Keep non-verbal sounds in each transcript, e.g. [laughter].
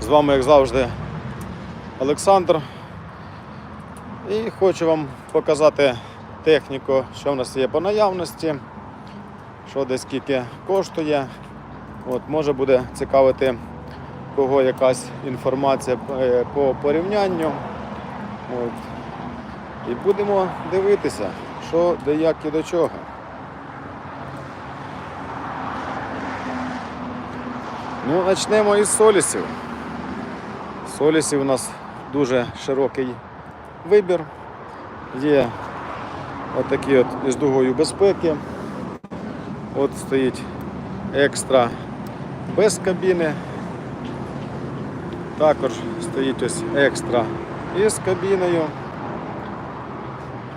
З вами, як завжди, Олександр. І хочу вам показати техніку, що в нас є по наявності, що де скільки коштує. От, може буде цікавити кого якась інформація е, по порівнянню. От. І будемо дивитися, що де як і до чого. Ну, почнемо із солісів. Солісів у нас дуже широкий вибір. Є отакі от із дугою безпеки. От стоїть екстра без кабіни. Також стоїть ось екстра із кабіною.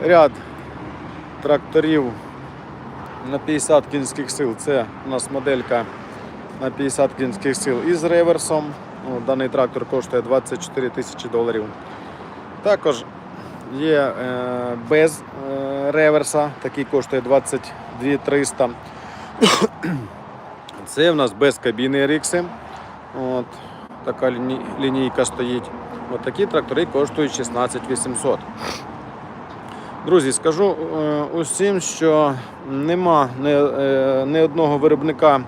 Ряд тракторів на 50 кінських сил. Це у нас моделька на 50 кінських сил із реверсом. Даний трактор коштує 24 тисячі доларів. Також є е, без е, реверса, такий коштує 22 300. [coughs] Це в нас без кабіни RX. От, така лінійка стоїть. От такі трактори коштують 16 800. Друзі, скажу е, усім, що нема ні, одного виробника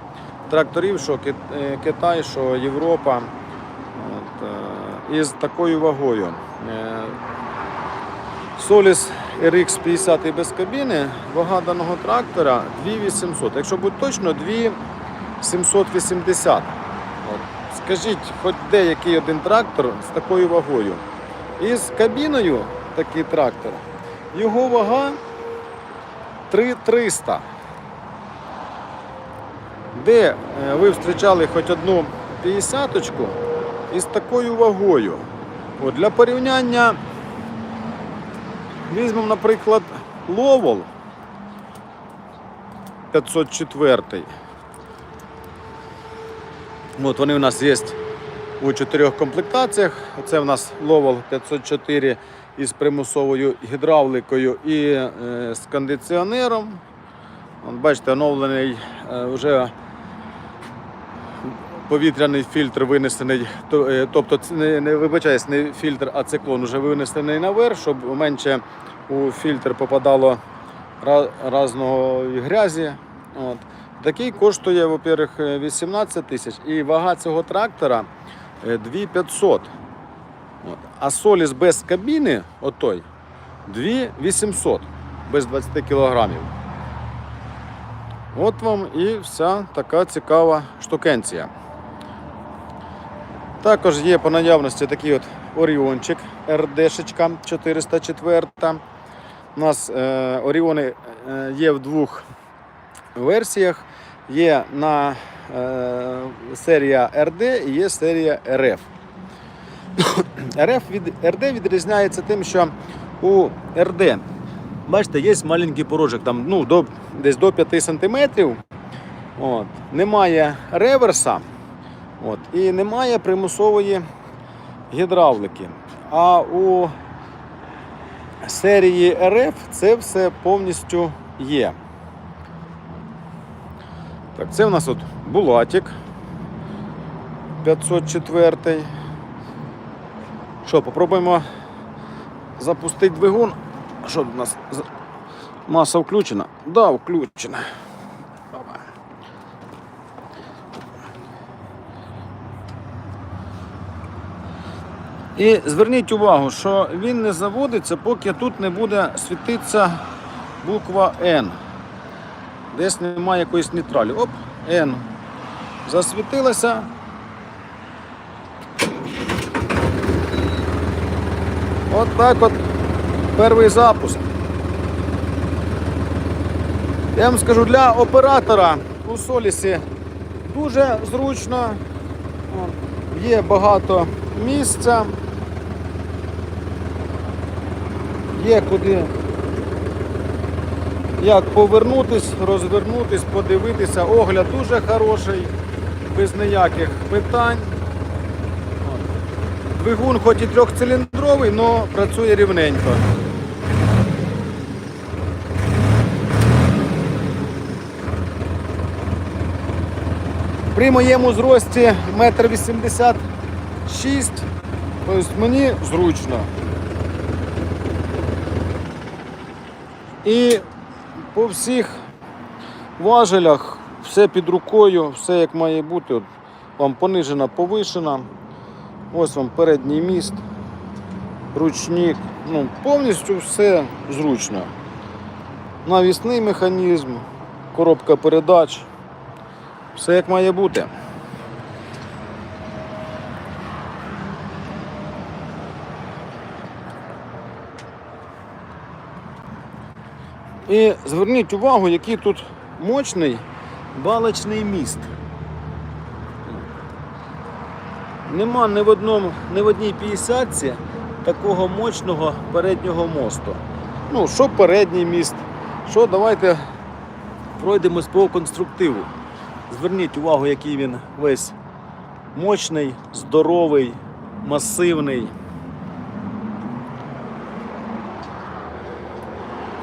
тракторів, що Китай, що Європа із такою вагою. Solis RX 50 і без кабіни, вага даного трактора 2800. Якщо бути точно, 2780. От. Скажіть, хоч деякий один трактор з такою вагою. І з кабіною такий трактор, його вага 3300. Де е, ви зустрічали хоч одну 50-очку із такою вагою. От, для порівняння візьмемо, наприклад, Ловол 504. От вони у нас є у чотирьох комплектаціях. Це в нас Ловол 504 із примусовою гідравликою і е, з кондиціонером. От, бачите, оновлений е, вже повітряний фільтр винесений, е, тобто не, не вибачаюсь, не фільтр, а циклон вже винесений наверх, щоб менше у фільтр попадало ра- разної грязі. От. Такий коштує, во-первых, е, 18 тисяч і вага цього трактора е, 2500. От. А соліс без кабіни, отой, 2800 без 20 кілограмів. От вам і вся така цікава штукенція. Також є по наявності такий от Оріончик РДшечка 404. У нас е, Оріони е, є в двох версіях. Є на е, серія РД і є серія РФ. [coughs] РФ від РД відрізняється тим, що у РД, бачите, є маленький порожок, там, ну, до, десь до 5 см. От. Немає реверса от, і немає примусової гідравлики. А у серії РФ це все повністю є. Так, це в нас от Булатик 504. Що, попробуємо запустити двигун. Що у нас? Маса включена? Да, включена. І зверніть увагу, що він не заводиться, поки тут не буде світитися буква N. Десь немає якоїсь нейтралі. Оп, N. Засвітилася. От так от перший запуск. Я вам скажу, для оператора у Солісі дуже зручно. Є багато місця. Є куди як повернутись, розвернутись, подивитися. Огляд дуже хороший, без ніяких питань. Двигун хоч і трьохциліндровий, але працює рівненько. При моєму зрості 1,80 м Тобто мені зручно. І по всіх важелях все під рукою, все як має бути. От вам понижена, повишена. Ось вам передній міст, ручник. Ну, повністю все зручно. Навісний механізм, коробка передач. Все як має бути. І зверніть увагу, який тут мощний балочний міст. Нема ні в, одному, ні в одній 50 такого мощного переднього мосту. Ну, що передній міст, що давайте пройдемось по конструктиву. Зверніть увагу, який він весь мощний, здоровий, масивний.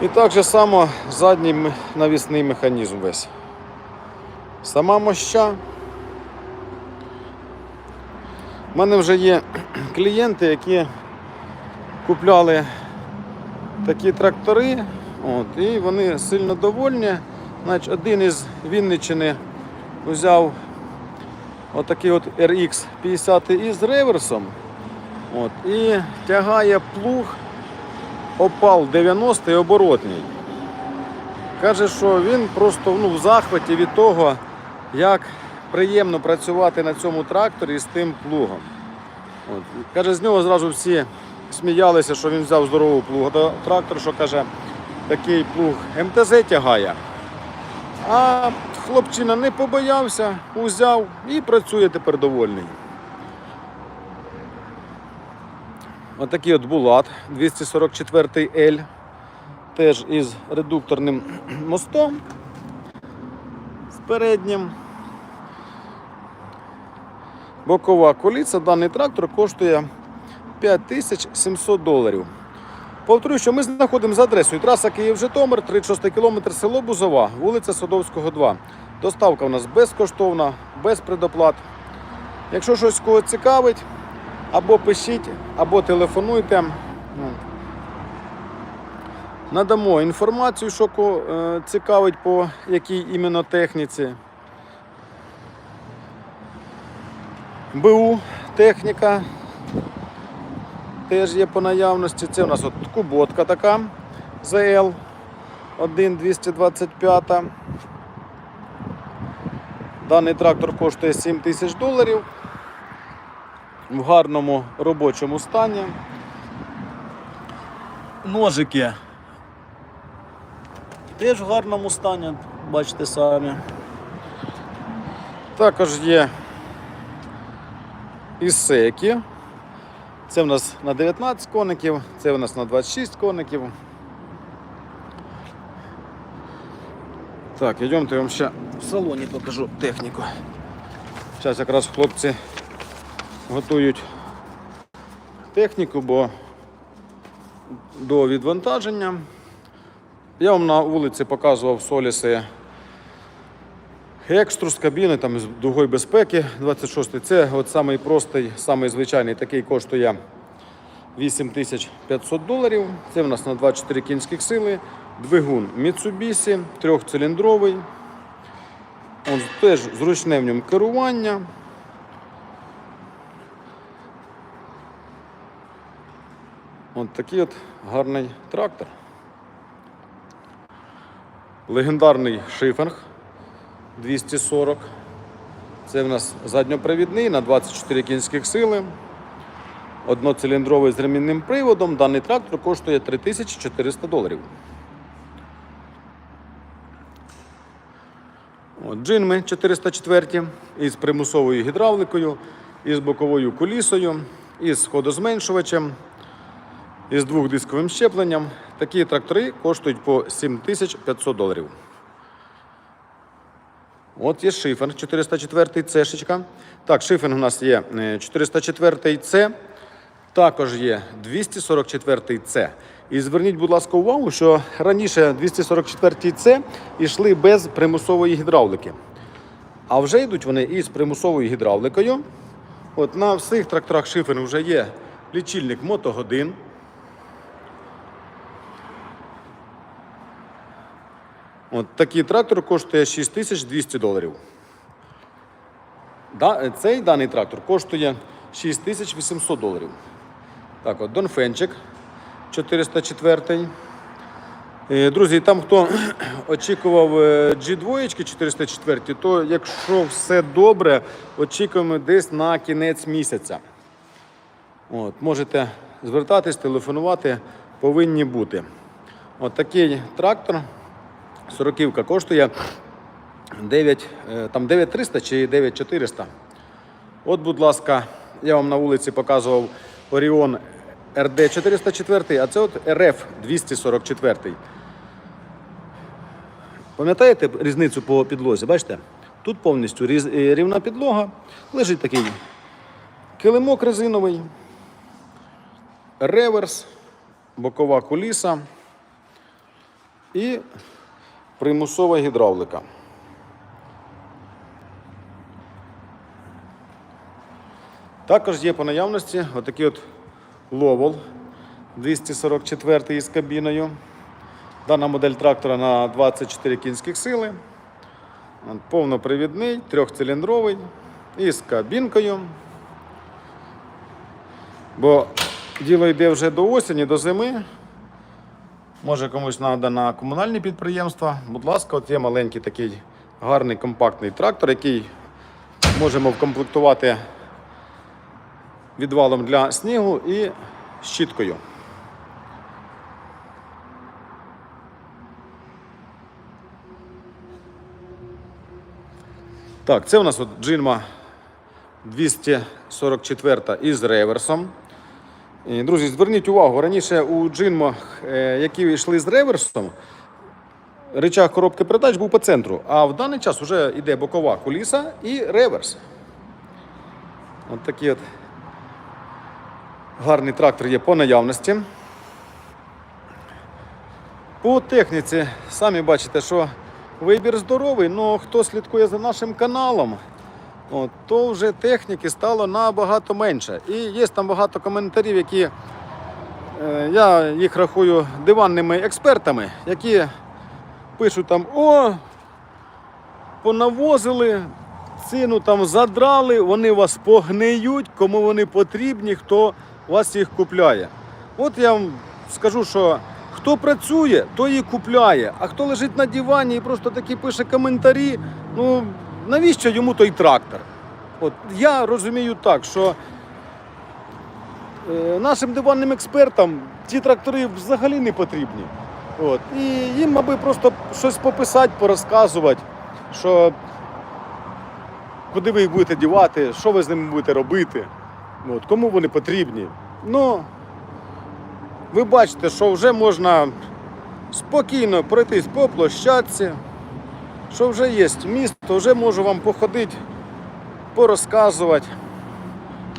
І так же само задній навісний механізм весь. Сама моща. У мене вже є [clears throat] клієнти, які купляли такі трактори, от, і вони сильно довольні. Значить, один із Вінниччини взяв отакий от RX 50 із реверсом от, і тягає плуг опал 90 оборотній. Каже, що він просто ну, в захваті від того, як приємно працювати на цьому тракторі з тим плугом. От. Каже, з нього зразу всі сміялися, що він взяв здоровий плуг. Та Трактор, що каже, такий плуг МТЗ тягає. А хлопчина не побоявся, узяв і працює тепер довольний. Отакий от Булат 244 L, теж із редукторним мостом з переднім. Бокова коліця. Даний трактор коштує 5700 доларів. Повторюю, що ми знаходимося за адресою траса Київ-Житомир, 36 км, село Бузова, вулиця Садовського, 2. Доставка у нас безкоштовна, без предоплат. Якщо щось кого цікавить, або пишіть, або телефонуйте. Ну, Надамо інформацію, що е, цікавить по якій іменно техніці. БУ техніка теж є по наявності. Це у нас от куботка така ЗЛ 1225. Даний трактор коштує 7 тисяч доларів в гарному робочому стані. Ножики теж в гарному стані, бачите самі. Також є ісеки. Це в нас на 19 коників, це в нас на 26 коників. Так, йдемте, я вам ще в салоні покажу техніку. Зараз якраз хлопці готують техніку, бо до відвантаження. Я вам на вулиці показував соліси Екструс кабіни там з дугою безпеки 26 Це от самий простий, самий звичайний, такий коштує 8500 доларів. Це в нас на 24 кінських сили. Двигун Mitsubishi, трьохциліндровий. Теж зручне в ньому керування. От такий от гарний трактор. Легендарний шифінг 240. Це в нас задньопривідний на 24 кінських сили. Одноциліндровий з ремінним приводом. Даний трактор коштує 3400 доларів. От, джинми 404 із примусовою гідравликою, із боковою кулісою, із ходозменшувачем, із двохдисковим щепленням. Такі трактори коштують по 7500 доларів. От є шифер 404 цешечка. Так, шифер у нас є е, 404 С, також є 244 С. І зверніть, будь ласка, увагу, що раніше 244 С йшли без примусової гідравлики. А вже йдуть вони із примусовою гідравликою. От на всіх тракторах шифер вже є лічильник мотогодин. От такий трактор коштує 6200 доларів. Да, цей даний трактор коштує 6800 доларів. Так, от Донфенчик 404. Е, Друзі, там хто [clears throat] очікував е, G2 404, то якщо все добре, очікуємо десь на кінець місяця. От, можете звертатись, телефонувати, повинні бути. От такий трактор, сороківка коштує 9, е, там 9300 чи 9400. От, будь ласка, я вам на вулиці показував Оріон РД 404, а це от РФ 244. Пам'ятаєте різницю по підлозі? Бачите? Тут повністю е, рівна підлога, лежить такий килимок резиновий, реверс, бокова куліса і примусова гідравлика. Також є по наявності отакий от ловол 244 із кабіною. Дана модель трактора на 24 кінських сили. Повнопривідний, трьохциліндровий із кабінкою. Бо діло йде вже до осені, до зими. Може комусь треба на комунальні підприємства. Будь ласка, от є маленький такий гарний компактний трактор, який можемо вкомплектувати відвалом для снігу і щіткою. Так, це у нас от джинма 244 із реверсом. Друзі, зверніть увагу, раніше у джинмах, е, які йшли з реверсом, речах коробки передач був по центру, а в даний час вже йде бокова куліса і реверс. От такий от гарний трактор є по наявності. По техніці, самі бачите, що вибір здоровий, але хто слідкує за нашим каналом, от, то вже техніки стало набагато менше. І є там багато коментарів, які е, я їх рахую диванними експертами, які пишуть там: о, понавозили, ціну там задрали, вони вас погниють, кому вони потрібні, хто вас їх купляє. От я вам скажу, що хто працює, той і купляє. А хто лежить на дивані і просто такі пише коментарі, ну навіщо йому той трактор? От я розумію так, що е, нашим диванним експертам ті трактори взагалі не потрібні. От. І їм, аби просто щось пописати, порозказувати, що куди ви їх будете дівати, що ви з ними будете робити, от, кому вони потрібні. Ну, ви бачите, що вже можна спокійно пройтись по площадці, що вже є місто, вже можу вам походити, порозказувати,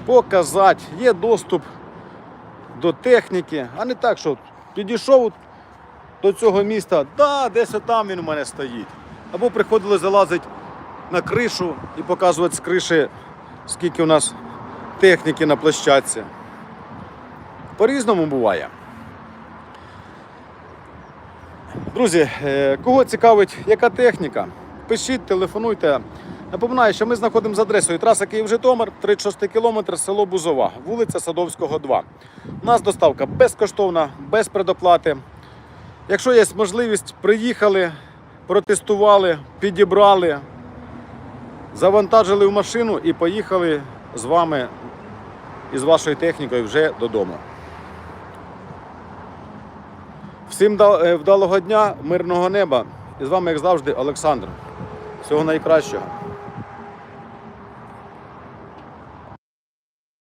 показати, є доступ до техніки, а не так, що підійшов до цього міста, да, десь там він у мене стоїть. Або приходили залазити на кришу і показувати з криші, скільки у нас техніки на площадці. По-різному буває. Друзі, е, кого цікавить, яка техніка? Пишіть, телефонуйте. Напоминаю, що ми знаходимося за адресою траса Київ-Житомир, 36 кілометр, село Бузова, вулиця Садовського, 2. У нас доставка безкоштовна, без предоплати. Якщо є можливість, приїхали, протестували, підібрали, завантажили в машину і поїхали з вами і з вашою технікою вже додому. Всім е, вдалого дня, мирного неба. І з вами, як завжди, Олександр. Всього найкращого.